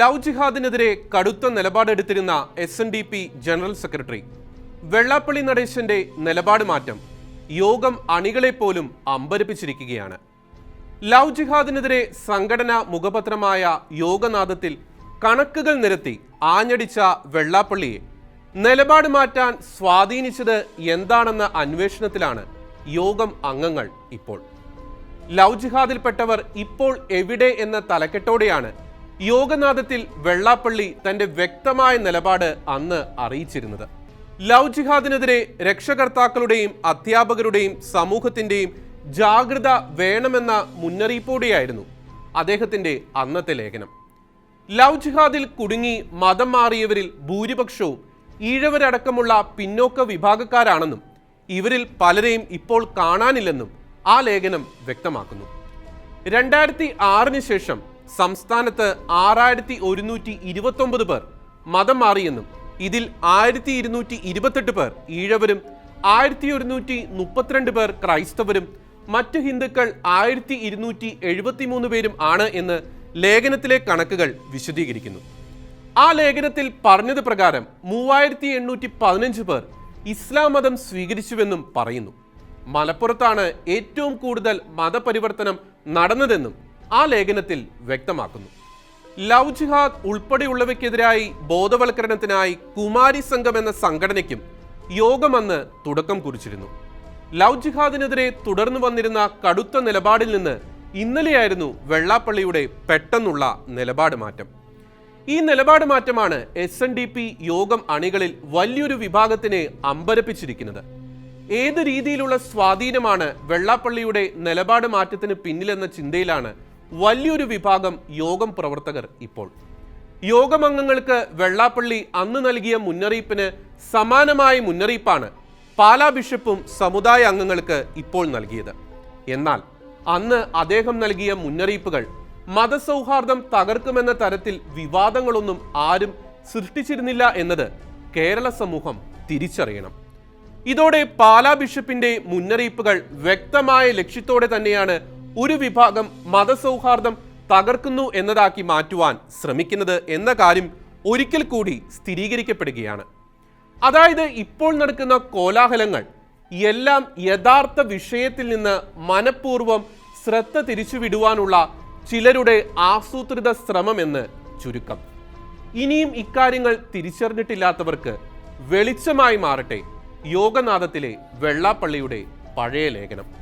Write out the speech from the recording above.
Love ജിഹാദിനെതിരെ കടുത്ത നിലപാടെടുത്തിരുന്ന S N D P general secretary Vellappally നടേശന്റെ നിലപാട് മാറ്റം യോഗം അണികളെ പോലും അമ്പരപ്പിച്ചിരിക്കുകയാണ്. ലവ് ജിഹാദിനെതിരെ സംഘടനാ മുഖപത്രമായ യോഗനാഥത്തിൽ കണക്കുകൾ നിരത്തി ആഞ്ഞടിച്ച വെള്ളാപ്പള്ളിയെ നിലപാട് മാറ്റാൻ സ്വാധീനിച്ചത് എന്താണെന്ന അന്വേഷണത്തിലാണ് യോഗം അംഗങ്ങൾ ഇപ്പോൾ. ലവ് ജിഹാദിൽപ്പെട്ടവർ ഇപ്പോൾ എവിടെ എന്ന തലക്കെട്ടോടെയാണ് യോഗനാഥത്തിൽ വെള്ളാപ്പള്ളി തന്റെ വ്യക്തമായ നിലപാട് അന്ന് അറിയിച്ചിരുന്നത്. ലവ് ജിഹാദിനെതിരെ രക്ഷകർത്താക്കളുടെയും അധ്യാപകരുടെയും സമൂഹത്തിന്റെയും ജാഗ്രത വേണമെന്ന മുന്നറിയിപ്പോടെയായിരുന്നു അദ്ദേഹത്തിന്റെ അന്നത്തെ ലേഖനം. ലവ് ജിഹാദിൽ കുടുങ്ങി മതം മാറിയവരിൽ ഭൂരിപക്ഷവും ഈഴവരടക്കമുള്ള പിന്നോക്ക വിഭാഗക്കാരാണെന്നും ഇവരിൽ പലരെയും ഇപ്പോൾ കാണാനില്ലെന്നും ആ ലേഖനം വ്യക്തമാക്കുന്നു. രണ്ടായിരത്തി ആറിന് ശേഷം സംസ്ഥാനത്ത് ആറായിരത്തി ഒരുന്നൂറ്റി ഇരുപത്തൊമ്പത് പേർ മതം മാറിയെന്നും ഇതിൽ ആയിരത്തി ഇരുന്നൂറ്റി ഇരുപത്തെട്ട് പേർ ഈഴവരും ആയിരത്തി ഒരുന്നൂറ്റി മുപ്പത്തിരണ്ട് പേർ ക്രൈസ്തവരും മറ്റ് ഹിന്ദുക്കൾ ആയിരത്തി ഇരുന്നൂറ്റി എഴുപത്തിമൂന്ന് പേരും ആണ് എന്ന് ലേഖനത്തിലെ കണക്കുകൾ വിശദീകരിക്കുന്നു. ആ ലേഖനത്തിൽ പറഞ്ഞത് പ്രകാരം മൂവായിരത്തി എണ്ണൂറ്റി പതിനഞ്ച് പേർ ഇസ്ലാം മതം സ്വീകരിച്ചുവെന്നും പറയുന്നു. മലപ്പുറത്താണ് ഏറ്റവും കൂടുതൽ മതപരിവർത്തനം നടന്നതെന്നും ആ ലേഖനത്തിൽ വ്യക്തമാക്കുന്നു. ലവ് ജിഹാദ് ഉൾപ്പെടെയുള്ളവയ്ക്കെതിരായി ബോധവൽക്കരണത്തിനായി കുമാരി സംഘം എന്ന സംഘടനയ്ക്കും യോഗമെന്ന് തുടക്കം കുറിച്ചിരുന്നു. ലവ് ജിഹാദിനെതിരെ തുടർന്നു വന്നിരുന്ന കടുത്ത നിലപാടിൽ നിന്ന് ഇന്നലെയായിരുന്നു വെള്ളാപ്പള്ളിയുടെ പെട്ടെന്നുള്ള നിലപാട് മാറ്റം. ഈ നിലപാട് മാറ്റമാണ് എസ് എൻ ഡി പി യോഗം അണികളിൽ വലിയൊരു വിഭാഗത്തിനെ അമ്പരപ്പിച്ചിരിക്കുന്നത്. ഏത് രീതിയിലുള്ള സ്വാധീനമാണ് വെള്ളാപ്പള്ളിയുടെ നിലപാട് മാറ്റത്തിന് പിന്നിലെന്ന ചിന്തയിലാണ് വലിയൊരു വിഭാഗം യോഗം പ്രവർത്തകർ ഇപ്പോൾ. യോഗമംഗങ്ങൾക്ക് വെള്ളാപ്പള്ളി അന്ന് നൽകിയ മുന്നറിയിപ്പിന് സമാനമായ മുന്നറിയിപ്പാണ് പാലാ ബിഷപ്പും സമുദായ അംഗങ്ങൾക്ക് ഇപ്പോൾ നൽകിയത്. എന്നാൽ അന്ന് അദ്ദേഹം നൽകിയ മുന്നറിയിപ്പുകൾ മതസൗഹാർദ്ദം തകർക്കുമെന്ന തരത്തിൽ വിവാദങ്ങളൊന്നും ആരും സൃഷ്ടിച്ചിരുന്നില്ല എന്നത് കേരള സമൂഹം തിരിച്ചറിയണം. ഇതോടെ പാലാ ബിഷപ്പിന്റെ മുന്നറിയിപ്പുകൾ വ്യക്തമായ ലക്ഷ്യത്തോടെ തന്നെയാണ് ഒരു വിഭാഗം മതസൗഹാർദ്ദം തകർക്കുന്നു എന്നതാക്കി മാറ്റുവാൻ ശ്രമിക്കുന്നത് എന്ന കാര്യം ഒരിക്കൽ കൂടി സ്ഥിരീകരിക്കപ്പെടുകയാണ്. അതായത് ഇപ്പോൾ നടക്കുന്ന കോലാഹലങ്ങൾ എല്ലാം യഥാർത്ഥ വിഷയത്തിൽ നിന്ന് മനഃപൂർവം ശ്രദ്ധ തിരിച്ചുവിടുവാനുള്ള ചിലരുടെ ആസൂത്രിത ശ്രമമെന്ന് ചുരുക്കം. ഇനിയും ഇക്കാര്യങ്ങൾ തിരിച്ചറിഞ്ഞിട്ടില്ലാത്തവർക്ക് വെളിച്ചമായി മാറട്ടെ യോഗനാഥത്തിലെ വെള്ളാപ്പള്ളിയുടെ പഴയ ലേഖനം.